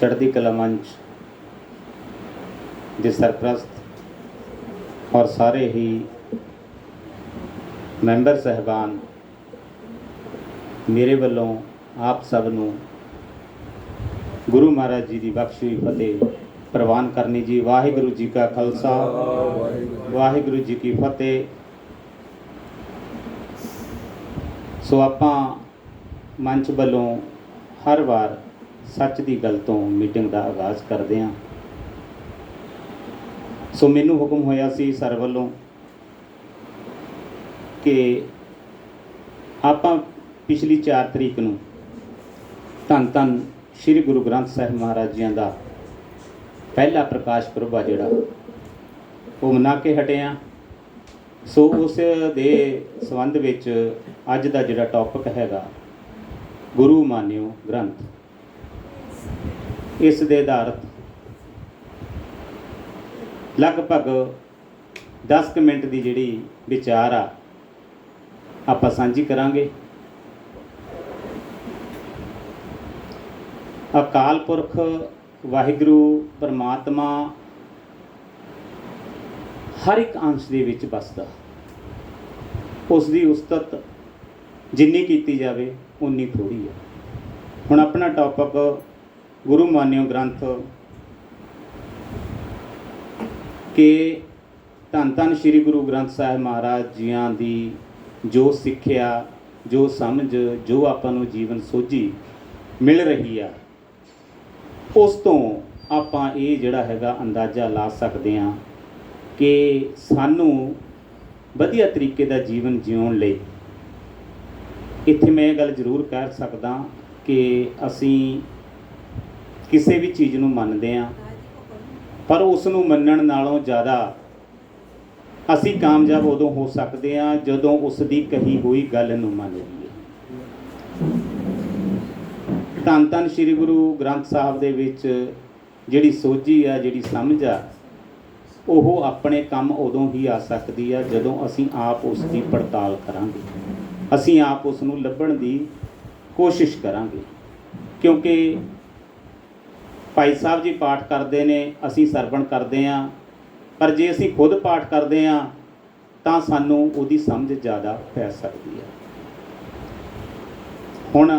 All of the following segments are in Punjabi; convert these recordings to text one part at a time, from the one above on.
ਚੜ੍ਹਦੀ ਕਲਾ ਮੰਚ ਦੇ ਸਰਪ੍ਰਸਤ ਔਰ ਸਾਰੇ ਹੀ ਮੈਂਬਰ ਸਹਿਬਾਨ ਮੇਰੇ ਵੱਲੋਂ ਆਪ ਸਭ ਨੂੰ ਗੁਰੂ ਮਹਾਰਾਜ ਜੀ ਦੀ ਬਖਸ਼ੀ ਹੋਈ ਫਤਿਹ ਪ੍ਰਵਾਨ ਕਰਨੀ ਜੀ। ਵਾਹਿਗੁਰੂ ਜੀ ਕਾ ਖਾਲਸਾ। ਵਾਹਿਗੁਰੂ ਜੀ ਕੀ ਫਤਿਹ। ਸੋ ਆਪਾਂ ਮੰਚ ਵੱਲੋਂ ਹਰ ਵਾਰ ਸੱਚ ਦੀ ਗੱਲ ਤੋਂ ਮੀਟਿੰਗ ਦਾ ਆਗਾਜ਼ ਕਰਦੇ ਹਾਂ। ਸੋ ਮੈਨੂੰ ਹੁਕਮ ਹੋਇਆ ਸੀ ਸਰ ਵੱਲੋਂ ਕਿ ਆਪਾਂ ਪਿਛਲੀ 4 ਤਰੀਕ ਨੂੰ ਧੰਨ ਧੰਨ ਸ੍ਰੀ ਗੁਰੂ ਗ੍ਰੰਥ ਸਾਹਿਬ ਮਹਾਰਾਜ ਜੀਆਂ ਦਾ ਪਹਿਲਾ ਪ੍ਰਕਾਸ਼ ਪੁਰਬ ਆ ਜਿਹੜਾ, ਉਹ ਮਨਾ ਕੇ ਹਟੇ ਆ ਸੋ ਉਸ ਦੇ ਸੰਬੰਧ ਵਿੱਚ ਅੱਜ ਦਾ ਜਿਹੜਾ ਟੌਪਿਕ ਹੈਗਾ, ਗੁਰੂ ਮਾਨਿਓ ਗ੍ਰੰਥ। ਇਸ ਦੇ ਆਧਾਰਿਤ ਲਗਭਗ 10 ਕੁ ਮਿੰਟ ਦੀ ਜਿਹੜੀ ਵਿਚਾਰ ਆ, ਆਪਾਂ ਸਾਂਝੀ ਕਰਾਂਗੇ। ਅਕਾਲ ਪੁਰਖ ਵਾਹਿਗੁਰੂ ਪਰਮਾਤਮਾ ਹਰ ਇੱਕ ਅੰਸ਼ ਦੇ ਵਿੱਚ ਵਸਦਾ। ਉਸ ਦੀ ਉਸਤਤ ਜਿੰਨੀ ਕੀਤੀ ਜਾਵੇ, ਉਨੀ ਥੋੜੀ ਹੈ ਹੁਣ ਆਪਣਾ ਟੌਪਿਕ ਗੁਰੂ ਮਾਨਿਓ ਗ੍ਰੰਥ ਕਿ ਧੰਨ ਧੰਨ ਸ੍ਰੀ ਗੁਰੂ ਗ੍ਰੰਥ ਸਾਹਿਬ ਮਹਾਰਾਜ ਜੀਆਂ ਦੀ ਜੋ ਸਿੱਖਿਆ, ਜੋ ਸਮਝ, ਜੋ ਆਪਾਂ ਨੂੰ ਜੀਵਨ ਸੋਝੀ ਮਿਲ ਰਹੀ ਆ, ਉਸ ਤੋਂ ਆਪਾਂ ਇਹ ਜਿਹੜਾ ਹੈਗਾ ਅੰਦਾਜ਼ਾ ਲਾ ਸਕਦੇ ਹਾਂ ਕਿ ਸਾਨੂੰ ਵਧੀਆ ਤਰੀਕੇ ਦਾ ਜੀਵਨ ਜਿਉਣ ਲਈ ਇੱਥੇ ਮੈਂ ਇਹ ਗੱਲ ਜ਼ਰੂਰ ਕਹਿ ਸਕਦਾ ਕਿ ਅਸੀਂ ਕਿਸੇ ਵੀ ਚੀਜ਼ ਨੂੰ ਮੰਨਦੇ ਹਾਂ, ਪਰ ਉਸ ਨੂੰ ਮੰਨਣ ਨਾਲੋਂ ਜ਼ਿਆਦਾ ਅਸੀਂ ਕਾਮਯਾਬ ਉਦੋਂ ਹੋ ਸਕਦੇ ਹਾਂ ਜਦੋਂ ਉਸ ਦੀ ਕਹੀ ਹੋਈ ਗੱਲ ਨੂੰ ਮੰਨ ਲਈਏ। ਧੰਨ ਧੰਨ ਸ੍ਰੀ ਗੁਰੂ ਗ੍ਰੰਥ ਸਾਹਿਬ ਦੇ ਵਿੱਚ ਜਿਹੜੀ ਸੋਝੀ ਆ, ਜਿਹੜੀ ਸਮਝ ਆ, ਉਹ ਆਪਣੇ ਕੰਮ ਉਦੋਂ ਹੀ ਆ ਸਕਦੀ ਆ ਜਦੋਂ ਅਸੀਂ ਆਪ ਉਸ ਦੀ ਪੜਤਾਲ ਕਰਾਂਗੇ। ਅਸੀਂ ਆਪ ਉਸ ਨੂੰ ਲੱਭਣ ਦੀ ਕੋਸ਼ਿਸ਼ ਕਰਾਂਗੇ, ਕਿਉਂਕਿ ਭਾਈ ਸਾਹਿਬ ਜੀ ਪਾਠ ਕਰਦੇ ਨੇ, ਅਸੀਂ ਸਰਵਣ ਕਰਦੇ ਆਂ ਪਰ ਜੇ ਅਸੀਂ ਖੁਦ ਪਾਠ ਕਰਦੇ ਆਂ ਤਾਂ ਸਾਨੂੰ ਉਹਦੀ ਸਮਝ ਜ਼ਿਆਦਾ ਪੈ ਸਕਦੀ ਹੈ। ਹੁਣ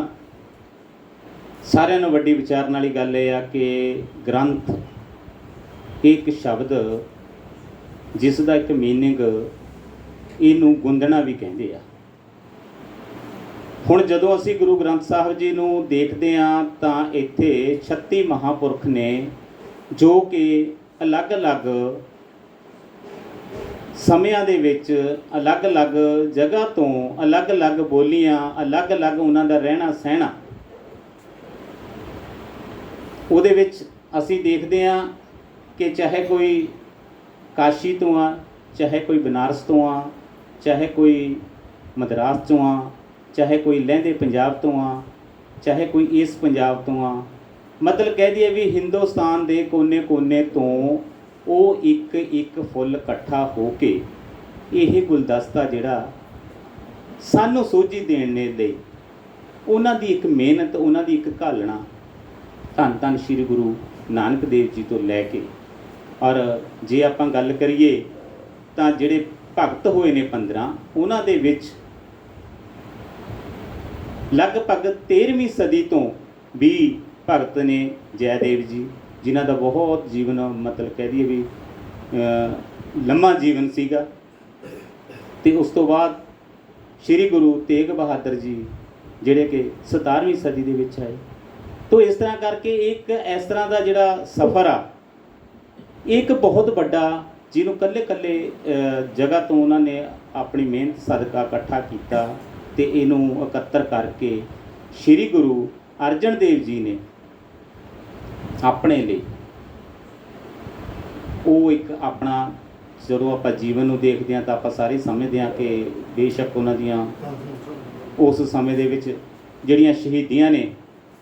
ਸਾਰਿਆਂ ਨੂੰ ਵੱਡੀ ਵਿਚਾਰਨ ਵਾਲੀ ਗੱਲ ਇਹ ਆ ਕਿ ਗ੍ਰੰਥ ਇੱਕ ਸ਼ਬਦ ਜਿਸ ਦਾ ਇੱਕ ਮੀਨਿੰਗ ਇਹਨੂੰ ਗੁੰਦਣਾ ਵੀ ਕਹਿੰਦੇ ਆ। ਹੁਣ ਜਦੋਂ ਅਸੀਂ ਗੁਰੂ ਗ੍ਰੰਥ ਸਾਹਿਬ ਜੀ ਨੂੰ ਦੇਖਦੇ ਹਾਂ, ਤਾਂ ਇੱਥੇ 36 ਮਹਾਪੁਰਖ ਨੇ ਜੋ ਕਿ ਅਲੱਗ-ਅਲੱਗ ਸਮਿਆਂ ਦੇ ਵਿੱਚ ਅਲੱਗ-ਅਲੱਗ ਜਗ੍ਹਾ ਤੋਂ ਅਲੱਗ-ਅਲੱਗ ਬੋਲੀਆਂ, ਅਲੱਗ-ਅਲੱਗ ਉਹਨਾਂ ਦਾ ਰਹਿਣਾ ਸਹਿਣਾ ਉਹਦੇ ਵਿੱਚ ਅਸੀਂ ਦੇਖਦੇ ਹਾਂ ਕਿ ਚਾਹੇ ਕੋਈ ਕਾਸ਼ੀ ਤੋਂ ਆ, ਚਾਹੇ ਕੋਈ ਬਨਾਰਸ ਤੋਂ ਆ, ਚਾਹੇ ਕੋਈ ਮਦਰਾਸ ਤੋਂ ਆ ਚਾਹੇ ਕੋਈ ਲਹਿੰਦੇ ਪੰਜਾਬ ਤੋਂ ਆ, ਚਾਹੇ ਕੋਈ ਇਸ ਪੰਜਾਬ ਤੋਂ ਆ, ਮਤਲਬ ਕਹਿ ਦਈਏ ਵੀ ਹਿੰਦੁਸਤਾਨ ਦੇ ਕੋਨੇ-ਕੋਨੇ ਤੋਂ ਉਹ ਇੱਕ ਇੱਕ ਫੁੱਲ ਇਕੱਠਾ ਹੋ ਕੇ ਇਹ ਗੁਲਦਸਤਾ ਜਿਹੜਾ ਸਾਨੂੰ ਸੋਝੀ ਦੇਣ ਦੇ ਲਈ, ਉਹਨਾਂ ਦੀ ਇੱਕ ਮਿਹਨਤ, ਉਹਨਾਂ ਦੀ ਇੱਕ ਘਾਲਣਾ ਧੰਨ ਧੰਨ ਸ੍ਰੀ ਗੁਰੂ ਨਾਨਕ ਦੇਵ ਜੀ ਤੋਂ ਲੈ ਕੇ। ਔਰ ਜੇ ਆਪਾਂ ਗੱਲ ਕਰੀਏ ਤਾਂ ਜਿਹੜੇ ਭਗਤ ਹੋਏ ਨੇ 15 ਉਹਨਾਂ ਦੇ ਵਿੱਚ ਲਗਭਗ 13ਵੀਂ ਸਦੀ ਤੋਂ ਵੀ ਭਗਤ ਨੇ ਜੈਦੇਵ ਜੀ, ਜਿਨ੍ਹਾਂ ਦਾ ਬਹੁਤ ਜੀਵਨ ਮਤਲਬ ਕਹਿ ਦਈਏ ਵੀ ਲੰਮਾ ਜੀਵਨ ਸੀਗਾ। ਤੇ ਉਸ ਤੋਂ ਬਾਅਦ ਸ੍ਰੀ ਗੁਰੂ ਤੇਗ ਬਹਾਦਰ ਜੀ, ਜਿਹੜੇ ਕਿ 17ਵੀਂ ਸਦੀ ਦੇ ਵਿੱਚ ਆਏ। ਤੋ ਇਸ ਤਰ੍ਹਾਂ ਕਰਕੇ ਇੱਕ ਇਸ ਤਰ੍ਹਾਂ ਦਾ ਜਿਹੜਾ ਸਫ਼ਰ ਆ ਇੱਕ ਬਹੁਤ ਵੱਡਾ, ਜਿਹਨੂੰ ਕੱਲੇ ਕੱਲੇ ਜਗ੍ਹਾ ਤੋਂ ਉਹਨਾਂ ਨੇ ਆਪਣੀ ਮਿਹਨਤ, ਸਦਕਾ ਇਕੱਠਾ ਕੀਤਾ। ਤੇ ਇਹਨੂੰ ਇਕੱਤਰ ਕਰਕੇ ਸ੍ਰੀ ਗੁਰੂ ਅਰਜਨ ਦੇਵ ਜੀ ਨੇ ਆਪਣੇ ਲਈ ਉਹ ਇੱਕ ਆਪਣਾ ਜਦੋਂ ਆਪਾਂ ਜੀਵਨ ਨੂੰ ਦੇਖਦੇ ਹਾਂ ਤਾਂ ਆਪਾਂ ਸਾਰੇ ਸਮਝਦੇ ਹਾਂ ਕਿ ਬੇਸ਼ੱਕ ਉਹਨਾਂ ਦੀਆਂ ਉਸ ਸਮੇਂ ਦੇ ਵਿੱਚ ਜਿਹੜੀਆਂ ਸ਼ਹੀਦੀਆਂ ਨੇ,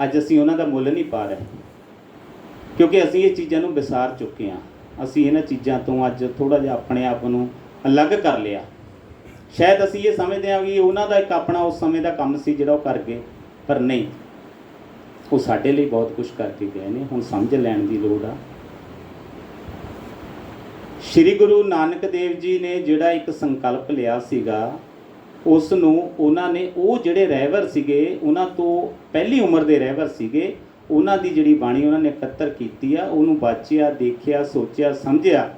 ਅੱਜ ਅਸੀਂ ਉਹਨਾਂ ਦਾ ਮੁੱਲ ਨਹੀਂ ਪਾ ਰਹੇ। ਕਿਉਂਕਿ ਅਸੀਂ ਇਹ ਚੀਜ਼ਾਂ ਨੂੰ ਵਿਸਾਰ ਚੁੱਕੇ ਹਾਂ। ਅਸੀਂ ਇਹਨਾਂ ਚੀਜ਼ਾਂ ਤੋਂ ਅੱਜ ਥੋੜਾ ਜਿਹਾ ਆਪਣੇ ਆਪ ਨੂੰ ਅਲੱਗ ਕਰ ਲਿਆ। ਸ਼ਾਇਦ ਅਸੀਂ ਇਹ ਸਮਝਦੇ ਹਾਂ ਕਿ ਉਹਨਾਂ ਦਾ ਇੱਕ ਆਪਣਾ ਉਸ ਸਮੇਂ ਦਾ ਕੰਮ ਸੀ ਜਿਹੜਾ ਉਹ ਕਰ ਗਏ, ਪਰ ਨਹੀਂ। ਉਹ ਸਾਡੇ ਲਈ ਬਹੁਤ ਕੁਝ ਕਰਕੇ ਗਏ ਨੇ, ਹੁਣ ਸਮਝ ਲੈਣ ਦੀ ਲੋੜ ਆ। ਸ੍ਰੀ ਗੁਰੂ ਨਾਨਕ ਦੇਵ ਜੀ ਨੇ ਜਿਹੜਾ ਇੱਕ ਸੰਕਲਪ ਲਿਆ ਸੀਗਾ, ਉਸ ਨੂੰ ਉਹਨਾਂ ਨੇ, ਉਹ ਜਿਹੜੇ ਰਹਿਬਰ ਸੀਗੇ, ਉਹਨਾਂ ਤੋਂ ਪਹਿਲੀ ਉਮਰ ਦੇ ਰਹਿਬਰ ਸੀਗੇ, ਉਹਨਾਂ ਦੀ ਜਿਹੜੀ ਬਾਣੀ ਉਹਨਾਂ ਨੇ ਇਕੱਤਰ ਕੀਤੀ ਆ, ਉਹਨੂੰ ਬਾਚਿਆ ਦੇਖਿਆ, ਸੋਚਿਆ, ਸਮਝਿਆ,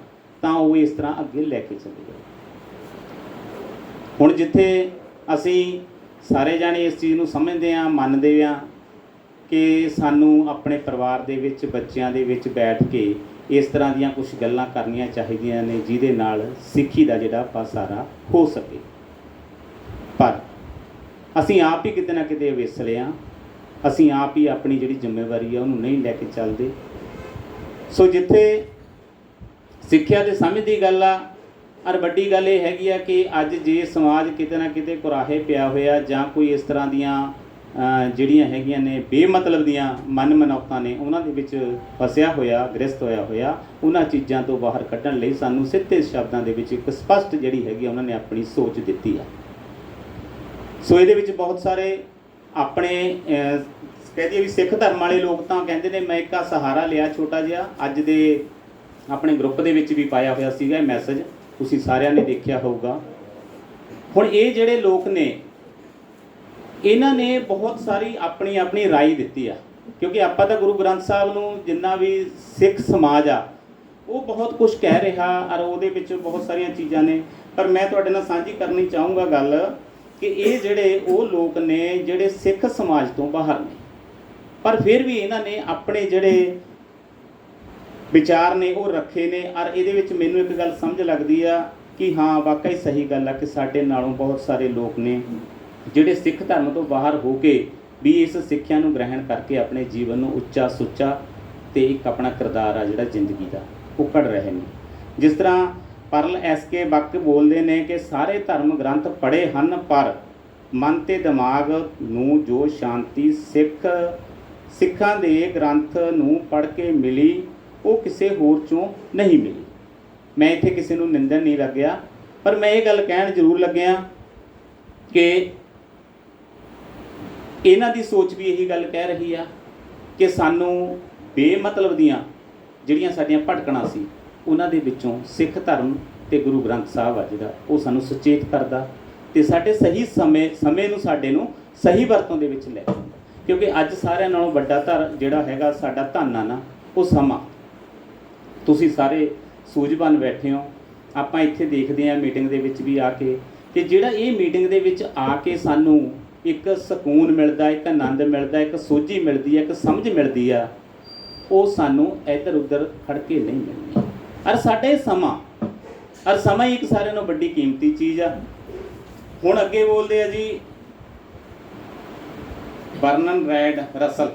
ਤਾਂ ਉਹ ਇਸ ਤਰ੍ਹਾਂ ਅੱਗੇ ਲੈ ਕੇ ਚਲੇ ਗਏ। ਹੁਣ ਜਿੱਥੇ ਅਸੀਂ ਸਾਰੇ ਜਾਣੇ ਇਸ ਚੀਜ਼ ਨੂੰ ਸਮਝਦੇ ਆ ਮੰਨਦੇ ਆ ਕਿ ਸਾਨੂੰ ਆਪਣੇ ਪਰਿਵਾਰ ਦੇ ਵਿੱਚ, ਬੱਚਿਆਂ ਦੇ ਵਿੱਚ ਬੈਠ ਕੇ ਇਸ ਤਰ੍ਹਾਂ ਦੀਆਂ ਕੁਝ ਗੱਲਾਂ ਕਰਨੀਆਂ ਚਾਹੀਦੀਆਂ ਨੇ ਜਿਹਦੇ ਨਾਲ ਸਿੱਖੀ ਦਾ ਜਿਹੜਾ ਪਾਸਾਰਾ ਹੋ ਸਕੇ। ਪਰ ਅਸੀਂ ਆਪ ਹੀ ਕਿਤੇ ਨਾ ਕਿਤੇ ਵਿਸਲੇ ਆ ਅਸੀਂ ਆਪ ਹੀ ਆਪਣੀ ਜਿਹੜੀ ਜ਼ਿੰਮੇਵਾਰੀ ਆ, ਉਹਨੂੰ ਨਹੀਂ ਲੈ ਕੇ ਚੱਲਦੇ। ਸੋ ਜਿੱਥੇ ਸਿੱਖਿਆ ਦੇ ਸਮਝ ਦੀ ਗੱਲ ਆ ਔਰ ਵੱਡੀ ਗੱਲ ਇਹ ਹੈਗੀ ਆ ਕਿ ਅੱਜ ਜੇ ਸਮਾਜ ਕਿਤੇ ਨਾ ਕਿਤੇ ਕੁਰਾਹੇ ਪਿਆ ਹੋਇਆ ਜਾਂ ਕੋਈ ਇਸ ਤਰ੍ਹਾਂ ਦੀਆਂ ਜਿਹੜੀਆਂ ਹੈਗੀਆਂ ਨੇ ਬੇਮਤਲਬ ਦੀਆਂ ਮਨ ਮਨੌਤਾਂ ਨੇ ਉਹਨਾਂ ਦੇ ਵਿੱਚ ਫਸਿਆ ਹੋਇਆ ਗ੍ਰਸਤ ਹੋਇਆ ਹੋਇਆ ਉਹਨਾਂ ਚੀਜ਼ਾਂ ਤੋਂ ਬਾਹਰ ਕੱਢਣ ਲਈ ਸਾਨੂੰ ਸਿੱਧੇ ਸ਼ਬਦਾਂ ਦੇ ਵਿੱਚ ਇੱਕ ਸਪਸ਼ਟ ਜਿਹੜੀ ਹੈਗੀ ਉਹਨਾਂ ਨੇ ਆਪਣੀ ਸੋਚ ਦਿੱਤੀ ਆ। ਸੋ ਇਹਦੇ ਵਿੱਚ ਬਹੁਤ ਸਾਰੇ ਆਪਣੇ ਅਹ, ਕਹਿ ਦਈਏ ਵੀ ਸਿੱਖ ਧਰਮ ਵਾਲੇ ਲੋਕ ਤਾਂ ਕਹਿੰਦੇ ਨੇ ਮੈਂ ਇੱਕ ਸਹਾਰਾ ਲਿਆ ਛੋਟਾ ਜਿਹਾ ਅੱਜ ਦੇ ਆਪਣੇ ਗਰੁੱਪ ਦੇ ਵਿੱਚ ਵੀ ਪਾਇਆ ਹੋਇਆ ਸੀਗਾ ਇਹ ਮੈਸੇਜ। ਤੁਸੀਂ ਸਾਰਿਆਂ ਨੇ ਦੇਖਿਆ ਹੋਊਗਾ ਹੁਣ ਇਹ ਜਿਹੜੇ ਲੋਕ ਨੇ ਇਹਨਾਂ ਨੇ ਬਹੁਤ ਸਾਰੀ ਆਪਣੀ ਆਪਣੀ رائے ਦਿੱਤੀ ਆ ਕਿਉਂਕਿ ਆਪਾਂ ਤਾਂ ਗੁਰੂ ਗ੍ਰੰਥ ਸਾਹਿਬ ਨੂੰ ਜਿੰਨਾ ਵੀ ਸਿੱਖ ਸਮਾਜ ਆ ਉਹ ਬਹੁਤ ਕੁਝ ਕਹਿ ਰਿਹਾ ਔਰ ਉਹਦੇ ਵਿੱਚ ਬਹੁਤ ਸਾਰੀਆਂ ਚੀਜ਼ਾਂ ਨੇ ਪਰ ਮੈਂ ਤੁਹਾਡੇ ਨਾਲ ਸਾਂਝੀ ਕਰਨੀ ਚਾਹੂੰਗਾ ਗੱਲ ਕਿ ਇਹ ਜਿਹੜੇ ਉਹ ਲੋਕ ਨੇ ਜਿਹੜੇ ਸਿੱਖ ਸਮਾਜ ਤੋਂ ਬਾਹਰ ਨੇ ਪਰ ਫਿਰ ਵੀ ਇਹਨਾਂ ਨੇ ਆਪਣੇ ਜਿਹੜੇ ਵਿਚਾਰ ਨੇ ਉਹ ਰੱਖੇ ਨੇ, ਔਰ ਇਹਦੇ ਵਿੱਚ ਮੈਨੂੰ ਇੱਕ ਗੱਲ ਸਮਝ ਲੱਗਦੀ ਆ ਕਿ ਹਾਂ, ਵਾਕਈ ਸਹੀ ਗੱਲ ਆ ਕਿ ਸਾਡੇ ਨਾਲੋਂ ਬਹੁਤ ਸਾਰੇ ਲੋਕ ਨੇ ਜਿਹੜੇ ਸਿੱਖ ਧਰਮ ਤੋਂ ਬਾਹਰ ਹੋ ਕੇ ਵੀ ਇਸ ਸਿੱਖਿਆ ਨੂੰ ਗ੍ਰਹਿਣ ਕਰਕੇ ਆਪਣੇ ਜੀਵਨ ਨੂੰ ਉੱਚਾ ਸੁੱਚਾ ਤੇ ਇੱਕ ਆਪਣਾ ਕਿਰਦਾਰ ਆ ਜਿਹੜਾ ਜ਼ਿੰਦਗੀ ਦਾ, ਉਹ ਘੜ ਰਹੇ ਨੇ। ਜਿਸ ਤਰ੍ਹਾਂ ਪਰਲ ਐਸ ਕੇ ਬੱਕ ਬੋਲਦੇ ਨੇ ਕਿ ਸਾਰੇ ਧਰਮ ਗ੍ਰੰਥ ਪੜ੍ਹੇ ਹਨ, ਪਰ ਮਨ ਤੇ ਦਿਮਾਗ ਨੂੰ ਜੋ ਸ਼ਾਂਤੀ ਸਿੱਖ, ਸਿੱਖਾਂ ਦੇ ਗ੍ਰੰਥ ਨੂੰ ਪੜ੍ਹ ਕੇ ਮਿਲੀ ਉਹ ਕਿਸੇ ਹੋਰ ਚੋਂ ਨਹੀਂ ਮਿਲੀ। ਮੈਂ ਇੱਥੇ ਕਿਸੇ ਨੂੰ ਨਿੰਦਣ ਨਹੀਂ ਲੱਗਿਆ, ਪਰ ਮੈਂ ਇਹ ਗੱਲ ਕਹਿਣ ਜ਼ਰੂਰ ਲੱਗਿਆ ਕਿ ਇਹਨਾਂ ਦੀ ਸੋਚ ਵੀ ਇਹੀ ਗੱਲ ਕਹਿ ਰਹੀ ਆ ਕਿ ਸਾਨੂੰ ਬੇਮਤਲਬ ਦੀਆਂ ਜਿਹੜੀਆਂ ਸਾਡੀਆਂ ਭਟਕਣਾ ਸੀ, ਉਹਨਾਂ ਦੇ ਵਿੱਚੋਂ ਸਿੱਖ ਧਰਮ ਤੇ ਗੁਰੂ ਗ੍ਰੰਥ ਸਾਹਿਬ ਆ ਜਿਹੜਾ ਉਹ ਸਾਨੂੰ ਸੁਚੇਤ ਕਰਦਾ ਤੇ ਸਾਡੇ ਸਹੀ ਸਮੇਂ ਸਮੇਂ ਨੂੰ ਸਾਡੇ ਨੂੰ ਸਹੀ ਵਰਤੋਂ ਦੇ ਵਿੱਚ ਲੈ ਜਾਂਦਾ। ਕਿਉਂਕਿ ਅੱਜ ਸਾਰਿਆਂ ਨਾਲੋਂ ਵੱਡਾ ਧਰ ਜਿਹੜਾ ਹੈਗਾ ਸਾਡਾ ਧਨ ਆ ਨਾ, ਉਹ ਸਮਾਂ। ਤੁਸੀਂ ਸਾਰੇ ਸੂਝਵਾਨ ਬੈਠੇ ਹੋ। ਆਪਾਂ ਇੱਥੇ ਦੇਖਦੇ ਹਾਂ ਮੀਟਿੰਗ ਦੇ ਵਿੱਚ ਵੀ ਆ ਕੇ ਕਿ ਜਿਹੜਾ ਇਹ ਮੀਟਿੰਗ ਦੇ ਵਿੱਚ ਆ ਕੇ ਸਾਨੂੰ ਇੱਕ ਸਕੂਨ ਮਿਲਦਾ, ਇੱਕ ਆਨੰਦ ਮਿਲਦਾ, ਇੱਕ ਸੋਝੀ ਮਿਲਦੀ ਹੈ, ਇੱਕ ਸਮਝ ਮਿਲਦੀ ਆ, ਉਹ ਸਾਨੂੰ ਇੱਧਰ ਉੱਧਰ ਖੜ ਕੇ ਨਹੀਂ ਮਿਲਦੀ। ਔਰ ਸਾਡੇ ਸਮਾਂ ਔਰ ਸਮਾਂ ਹੀ ਇੱਕ ਸਾਰਿਆਂ ਨੂੰ ਵੱਡੀ ਕੀਮਤੀ ਚੀਜ਼ ਆ। ਹੁਣ ਅੱਗੇ ਬੋਲਦੇ ਆ ਜੀ ਬਰਨਨ ਰੈਡ ਰਸਲ।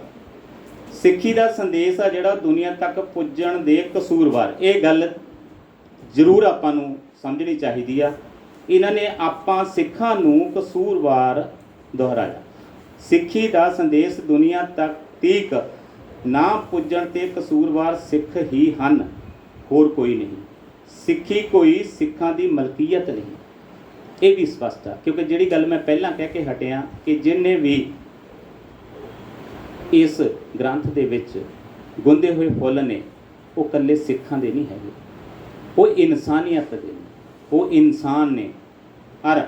ਸਿੱਖੀ ਦਾ ਸੰਦੇਸ਼ ਆ ਜਿਹੜਾ ਦੁਨੀਆ ਤੱਕ ਪੁੱਜਣ ਦੇ ਕਸੂਰਵਾਰ। ਇਹ ਗੱਲ ਜ਼ਰੂਰ ਆਪਾਂ ਨੂੰ ਸਮਝਣੀ ਚਾਹੀਦੀ ਆ। ਇਹਨਾਂ ਨੇ ਆਪਾਂ ਸਿੱਖਾਂ ਨੂੰ ਕਸੂਰਵਾਰ ਦੁਹਰਾਇਆ। ਸਿੱਖੀ ਦਾ ਸੰਦੇਸ਼ ਦੁਨੀਆ ਤੱਕ ਤੀਕ ਨਾ ਪੁੱਜਣ ਤੇ ਕਸੂਰਵਾਰ ਸਿੱਖ ਹੀ ਹਨ, ਹੋਰ ਕੋਈ ਨਹੀਂ। ਸਿੱਖੀ ਕੋਈ ਸਿੱਖਾਂ ਦੀ ਮਲਕੀਅਤ ਨਹੀਂ। ਇਹ ਵੀ ਸਪਸ਼ਟ ਆ, ਕਿਉਂਕਿ ਜਿਹੜੀ ਗੱਲ ਮੈਂ ਪਹਿਲਾਂ ਕਹਿ ਕੇ ਹਟਿਆ ਕਿ ਜਿੰਨੇ ਵੀ ਇਸ ਗ੍ਰੰਥ ਦੇ ਵਿੱਚ ਗੁੰਦੇ ਹੋਏ ਫੁੱਲ ਨੇ, ਉਹ ਇਕੱਲੇ ਸਿੱਖਾਂ ਦੇ ਨਹੀਂ ਹੈਗੇ। ਉਹ ਇਨਸਾਨੀਅਤ ਦੇ ਨੇ। ਉਹ ਇਨਸਾਨ ਨੇ। ਅਰ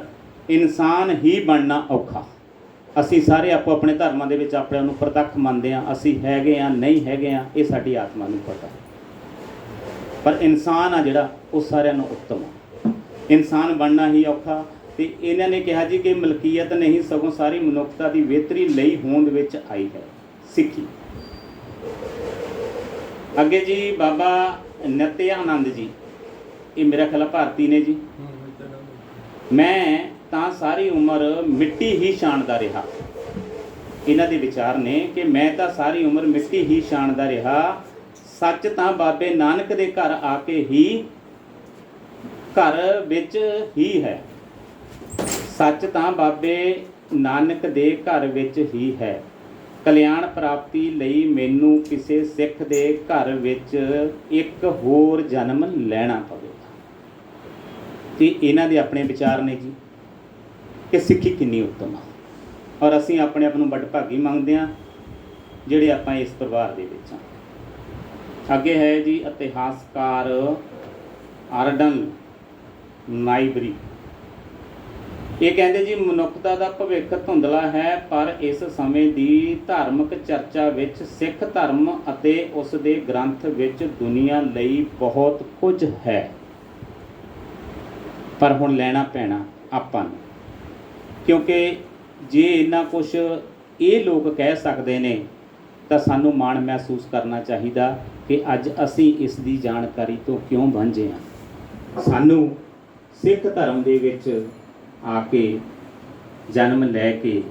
ਇਨਸਾਨ ਹੀ ਬਣਨਾ ਔਖਾ। ਅਸੀਂ ਸਾਰੇ ਆਪੋ ਆਪਣੇ ਧਰਮਾਂ ਦੇ ਵਿੱਚ ਆਪਣੇ ਨੂੰ ਪ੍ਰਤੱਖ ਮੰਨਦੇ ਆ ਅਸੀਂ ਹੈਗੇ ਆ ਨਹੀਂ ਹੈਗੇ ਆ ਇਹ ਸਾਡੀ ਆਤਮਾ ਨੂੰ ਪਤਾ। ਪਰ ਇਨਸਾਨ ਆ ਜਿਹੜਾ, ਉਹ ਸਾਰਿਆਂ ਨੂੰ ਉੱਤਮ ਆ। ਇਨਸਾਨ ਬਣਨਾ ਹੀ ਔਖਾ। ਤੇ ਇਹਨਾਂ ਨੇ ਕਿਹਾ ਜੀ ਕਿ ਮਲਕੀਅਤ ਨਹੀਂ, ਸਗੋਂ ਸਾਰੀ ਮਨੁੱਖਤਾ ਦੀ ਬਿਹਤਰੀ ਲਈ ਹੋਂਦ ਵਿੱਚ ਆਈ ਹੈ। ਸਿੱਖੀ। ਅੱਗੇ ਜੀ ਬਾਬਾ ਨਤਿਆਨੰਦ ਜੀ, ਇਹ ਮੇਰਾ ਖਿਆਲ ਭਾਰਤੀ ਨੇ ਜੀ। ਮੈਂ ਤਾਂ ਸਾਰੀ ਉਮਰ ਮਿੱਟੀ ਹੀ ਛਾਣਦਾ ਰਿਹਾ। ਇਹਨਾਂ ਦੇ ਵਿਚਾਰ ਨੇ ਕਿ ਮੈਂ ਤਾਂ ਸਾਰੀ ਉਮਰ ਮਿੱਟੀ ਹੀ ਛਾਣਦਾ ਰਿਹਾ। ਸੱਚ ਤਾਂ ਬਾਬੇ ਨਾਨਕ ਦੇ ਘਰ ਆ ਕੇ ਹੀ ਘਰ ਵਿੱਚ ਹੀ ਹੈ। ਸੱਚ ਤਾਂ ਬਾਬੇ ਨਾਨਕ ਦੇ ਘਰ ਵਿੱਚ ਹੀ ਹੈ। ਕਲਿਆਣ ਪ੍ਰਾਪਤੀ ਲਈ ਮੈਨੂੰ ਕਿਸੇ ਸਿੱਖ ਦੇ ਘਰ ਵਿੱਚ ਇੱਕ ਹੋਰ ਜਨਮ ਲੈਣਾ ਪਵੇਗਾ ਤੇ ਇਹਨਾਂ ਦੇ ਆਪਣੇ ਵਿਚਾਰ ਨੇ ਜੀ? ਕਿ ਸਿੱਖੀ ਕਿੰਨੀ ਉੱਤਮ ਆ? ਔਰ ਅਸੀਂ ਆਪਣੇ ਆਪ ਨੂੰ ਵੱਡਭਾਗੀ ਮੰਗਦੇ ਹਾਂ, ਜਿਹੜੇ ਆਪਾਂ ਇਸ ਪਰਿਵਾਰ ਦੇ ਵਿੱਚ ਹਾਂ। ਅੱਗੇ ਹੈ ਜੀ ਇਤਿਹਾਸਕਾਰ ਆਰਡਨ ਨਾਈਬਰੀ ਇਹ ਕਹਿੰਦੇ ਜੀ, ਮਨੁੱਖਤਾ ਦਾ ਭਵਿੱਖ ਧੁੰਦਲਾ ਹੈ, ਪਰ ਇਸ ਸਮੇਂ ਦੀ ਧਾਰਮਿਕ ਚਰਚਾ ਵਿੱਚ ਸਿੱਖ ਧਰਮ ਅਤੇ ਉਸ ਦੇ ਗ੍ਰੰਥ ਵਿੱਚ ਦੁਨੀਆ ਲਈ ਬਹੁਤ ਕੁਝ ਹੈ। ਪਰ ਹੁਣ ਲੈਣਾ ਪੈਣਾ ਆਪਾਂ ਨੂੰ, ਕਿਉਂਕਿ ਜੇ ਇੰਨਾ ਕੁਝ ਇਹ ਲੋਕ ਕਹਿ ਸਕਦੇ ਨੇ, ਤਾਂ ਸਾਨੂੰ ਮਾਣ ਮਹਿਸੂਸ ਕਰਨਾ ਚਾਹੀਦਾ ਕਿ ਅੱਜ ਅਸੀਂ ਇਸ ਦੀ ਜਾਣਕਾਰੀ ਤੋਂ ਕਿਉਂ ਵਾਂਝੇ ਹਾਂ। ਸਾਨੂੰ ਸਿੱਖ ਧਰਮ ਦੇ ਵਿੱਚ ਆ ਕੇ ਜਨਮ ਲੈ ਕੇ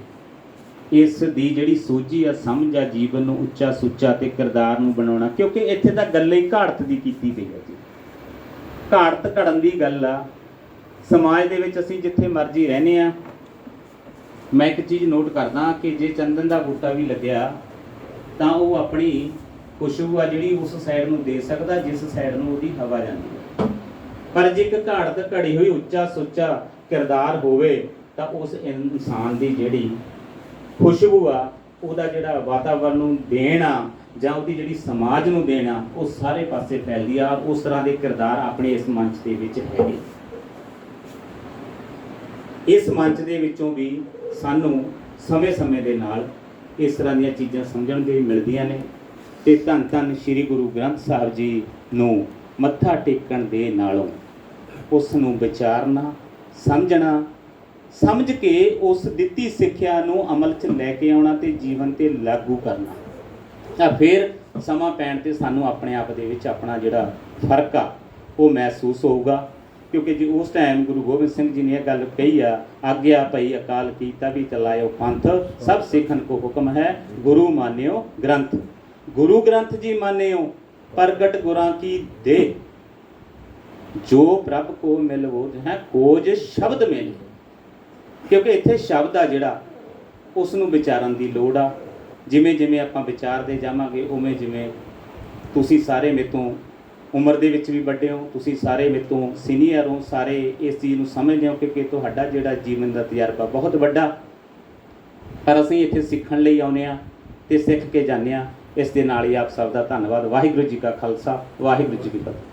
ਇਸ ਦੀ ਜਿਹੜੀ ਸੋਝੀ ਆ, ਸਮਝ ਆ, ਜੀਵਨ ਨੂੰ ਉੱਚਾ ਸੁੱਚਾ ਤੇ ਕਿਰਦਾਰ ਨੂੰ ਬਣਾਉਣਾ, ਕਿਉਂਕਿ ਇੱਥੇ ਤਾਂ ਗੱਲ ਹੀ ਘਾੜਤ ਦੀ ਕੀਤੀ ਗਈ ਹੈ ਜੀ। ਘਾੜਤ ਘੜਨ ਦੀ ਗੱਲ ਆ, ਸਮਾਜ ਦੇ ਵਿੱਚ ਅਸੀਂ ਜਿੱਥੇ ਮਰਜ਼ੀ ਰਹਨੇ ਆ, ਮੈਂ ਇੱਕ ਚੀਜ਼ ਨੋਟ ਕਰਦਾ ਕਿ ਜੇ ਚੰਦਨ ਦਾ ਬੂਟਾ ਵੀ ਲੱਗਿਆ, ਤਾਂ ਉਹ ਆਪਣੀ ਖੁਸ਼ਬੂ ਆ ਜਿਹੜੀ ਉਸ ਸਾਈਡ ਨੂੰ ਦੇ ਸਕਦਾ, ਜਿਸ ਸਾਈਡ ਨੂੰ ਉਹਦੀ ਹਵਾ ਜਾਂਦੀ ਹੈ ਪਰ ਜੇ ਇੱਕ ਘਾੜਤ ਘੜੀ ਹੋਈ, ਉੱਚਾ ਸੁੱਚਾ ਕਿਰਦਾਰ ਹੋਵੇ ਤਾਂ ਉਸ ਇਨਸਾਨ ਦੀ ਜਿਹੜੀ ਖੁਸ਼ਬੂ ਆ, ਉਹਦਾ ਜਿਹੜਾ ਵਾਤਾਵਰਨ ਨੂੰ ਦੇਣਾ ਆ ਜਾਂ ਉਹਦੀ ਜਿਹੜੀ ਸਮਾਜ ਨੂੰ ਦੇਣਾ ਉਹ ਸਾਰੇ ਪਾਸੇ ਫੈਲਦੀ ਆ ਔਰ ਉਸ ਤਰ੍ਹਾਂ ਦੇ ਕਿਰਦਾਰ ਆਪਣੇ ਇਸ ਮੰਚ ਦੇ ਵਿੱਚ ਹੈਗੇ। ਇਸ ਮੰਚ ਦੇ ਵਿੱਚੋਂ ਵੀ ਸਾਨੂੰ ਸਮੇਂ-ਸਮੇਂ ਦੇ ਨਾਲ ਇਸ ਤਰ੍ਹਾਂ ਦੀਆਂ ਚੀਜ਼ਾਂ ਸਮਝਣ ਦੇ ਮਿਲਦੀਆਂ ਨੇ ਤੇ ਧੰਨ ਧੰਨ ਸ੍ਰੀ ਗੁਰੂ ਗ੍ਰੰਥ ਸਾਹਿਬ ਜੀ ਨੂੰ ਮੱਥਾ ਟੇਕਣ ਦੇ ਨਾਲੋਂ ਉਸ ਨੂੰ ਵਿਚਾਰਨਾ ਸਮਝਣਾ, ਸਮਝ ਕੇ ਉਸ ਦਿੱਤੀ ਸਿੱਖਿਆ ਨੂੰ ਅਮਲ 'ਚ ਲੈ ਕੇ ਆਉਣਾ ਤੇ ਜੀਵਨ ਤੇ ਲਾਗੂ ਕਰਨਾ। ਤਾਂ ਫਿਰ ਸਮਾਂ ਪੈਣ ਤੇ ਸਾਨੂੰ ਆਪਣੇ ਆਪ ਦੇ ਵਿੱਚ ਆਪਣਾ ਜਿਹੜਾ ਫ਼ਰਕ ਆ, ਉਹ ਮਹਿਸੂਸ ਹੋਊਗਾ। ਕਿਉਂਕਿ ਜੀ ਉਸ ਟਾਈਮ ਗੁਰੂ ਗੋਬਿੰਦ ਸਿੰਘ ਜੀ ਨੇ ਇਹ ਗੱਲ ਕਹੀ ਆ, ਆਗਿਆ ਪਈ ਅਕਾਲ ਕੀਤਾ ਵੀ ਚਲਾਇਓ ਪੰਥ, ਸਭ ਸਿੱਖਣ ਕੋ ਹੁਕਮ ਹੈ, ਗੁਰੂ ਮਾਨਿਓ ਗ੍ਰੰਥ। ਗੁਰੂ ਗ੍ਰੰਥ ਜੀ ਮਾਨਿਓ, ਪ੍ਰਗਟ ਗੁਰਾਂ ਕੀ ਦੇ? ਜੋ ਪ੍ਰਭ ਕੋ ਮਿਲ ਮਿਲਵੋਧ ਹੈ ਕੋਜ ਸ਼ਬਦ ਮਿਲ। ਕਿਉਂਕਿ ਇੱਥੇ ਸ਼ਬਦ ਆ ਜਿਹੜਾ, ਉਸ ਨੂੰ ਵਿਚਾਰਨ ਦੀ ਲੋੜ ਆ। ਜਿਵੇਂ ਜਿਵੇਂ ਆਪਾਂ ਵਿਚਾਰਦੇ ਜਾਵਾਂਗੇ, ਉਵੇਂ ਜਿਵੇਂ ਤੁਸੀਂ ਸਾਰੇ ਮੇਤੋਂ ਉਮਰ ਦੇ ਵਿੱਚ ਵੀ ਵੱਡੇ ਹੋ, ਤੁਸੀਂ ਸਾਰੇ ਮੇਤੋਂ ਸੀਨੀਅਰ ਹੋ, ਸਾਰੇ ਇਸ ਚੀਜ਼ ਨੂੰ ਸਮਝਦੇ ਹੋ ਕਿ ਕਿ ਤੁਹਾਡਾ ਜਿਹੜਾ ਜੀਵਨ ਦਾ ਤਜਰਬਾ ਬਹੁਤ ਵੱਡਾ। ਪਰ ਅਸੀਂ ਇੱਥੇ ਸਿੱਖਣ ਲਈ ਆਉਨੇ ਆ ਤੇ ਸਿੱਖ ਕੇ ਜਾਂਦੇ ਆ ਇਸ ਦੇ ਨਾਲ ਹੀ ਆਪ ਸਭ ਦਾ ਧੰਨਵਾਦ। ਵਾਹਿਗੁਰੂ ਜੀ ਕਾ ਖਾਲਸਾ, ਵਾਹਿਗੁਰੂ ਜੀ ਕੀ ਫਤਿਹ।